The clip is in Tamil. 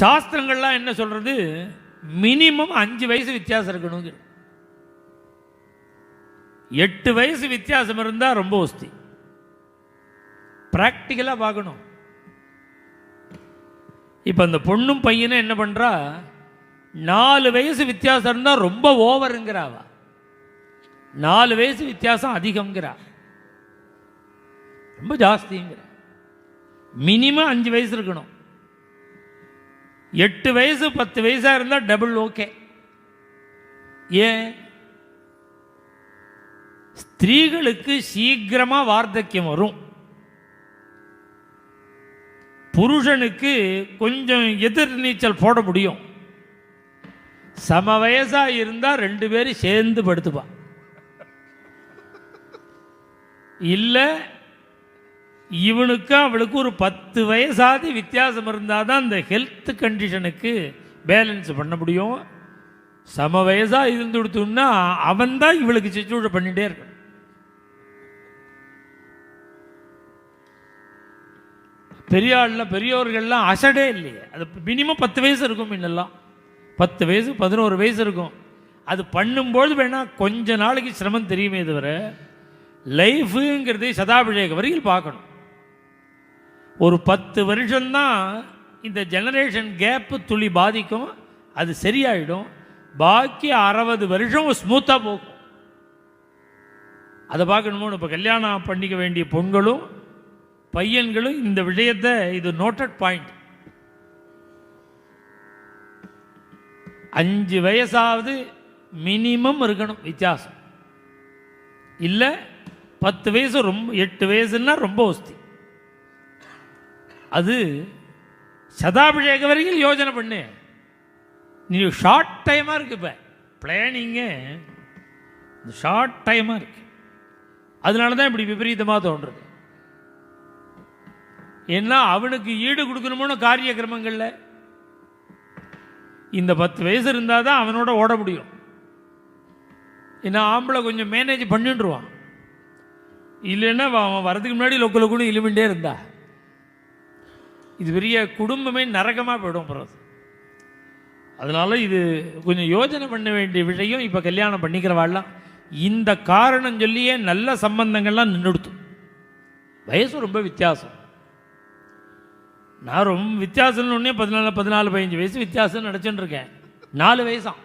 சாஸ்திரங்கள்லாம் என்ன சொல்கிறது மினிமம் அஞ்சு வயசு வித்தியாசம் இருக்கணுங்க. எட்டு வயசு வித்தியாசம் இருந்தால் ரொம்ப ஒஸ்தி. ப்ராக்டிக்கலாக பார்க்கணும். இப்போ அந்த பொண்ணும் பையனும் என்ன பண்ணுறா நாலு வயசு வித்தியாசம் இருந்தால் ரொம்ப ஓவருங்கிறாவா நாலு வயசு வித்தியாசம் அதிகங்கிறா ரொம்ப ஜாஸ்திங்கிற. மினிமம் அஞ்சு வயசு இருக்கணும். எட்டு வயசு பத்து வயசாக இருந்தால் டபுள் ஓகே ஏன்? ஸ்திரீகளுக்கு சீக்கிரமாக வார்த்தக்கியம் வரும். புருஷனுக்கு கொஞ்சம் எதிர் நீச்சல் போட முடியும். சம வயசாக இருந்தால் ரெண்டு பேரும் சேர்ந்து படுத்துப்பான். இல்லை இவனுக்கு அவளுக்கு ஒரு பத்து வயசாதி வித்தியாசம் இருந்தால் தான் அந்த ஹெல்த் கண்டிஷனுக்கு பேலன்ஸ் பண்ண முடியும். சம வயசாக இருந்து கொடுத்தோம்னா அவன் தான் இவளுக்கு சிச்சூட பண்ணிகிட்டே இருக்கான். பெரிய ஆளில் பெரியோர்கள்லாம் அசடே இல்லையே. அது மினிமம் பத்து வயசு இருக்கும் முன்னெல்லாம். பத்து வயசு பதினோரு வயசு இருக்கும். அது பண்ணும்போது வேணால் கொஞ்ச நாளைக்கு சிரமம் தெரியுமே தவிர லைஃபுங்கிறதே சதாபிஷேகம் வரையில் பார்க்கணும். ஒரு பத்து வருஷம்தான் இந்த ஜெனரேஷன் கேப்பு துளி பாதிக்கும் அது சரியாயிடும். பாக்கி அறுபது வருஷம் ஸ்மூத்தாக போகும். அதை பார்க்கணுமோ? இப்போ கல்யாணம் பண்ணிக்க வேண்டிய பொண்களும் பையன்களும் இந்த விஷயத்தை இது நோட்டட் பாயிண்ட் அஞ்சு வயசாவது மினிமம் இருக்கணும் வித்தியாசம். இல்லை பத்து வயசு ரொம்ப எட்டு வயசுன்னா ரொம்ப ஒஸ்தி. அது சதாபிஷேகம் வரைக்கும் யோஜனை பண்ணு. நீ ஷார்ட் டைமாக இருக்கு இப்போ. பிளானிங்கு ஷார்ட் டைமாக இருக்கு. அதனால தான் இப்படி விபரீதமாக தோன்றுறது ஏன்னா அவனுக்கு ஈடு கொடுக்கணுமோன்னு காரிய கிரமங்களில் இந்த பத்து வயசு இருந்தால் தான் அவனோட ஓட முடியும். ஏன்னா ஆம்பளை கொஞ்சம் மேனேஜ் பண்ணிட்டுருவான். இல்லைன்னா அவன் வரதுக்கு முன்னாடி லொக்கு லொக்குன்னு இலுமிண்டே இருந்தா. இது பெரிய குடும்பமே நரகமாக போயிடும் போகிறது அதனால இது கொஞ்சம் யோசனை பண்ண வேண்டிய விஷயம் இப்போ கல்யாணம் பண்ணிக்கிறவாள்லாம் இந்த காரணம் சொல்லியே நல்ல சம்பந்தங்கள்லாம் நின்றுடுத்தும் வயசு ரொம்ப வித்தியாசம். நான் ரொம்ப வித்தியாசம்னு ஒன்றே பதினாலு பதினாலு பதினஞ்சு வயசு வித்தியாசம் நினச்சிட்டு இருக்கேன். நாலு வயசாம்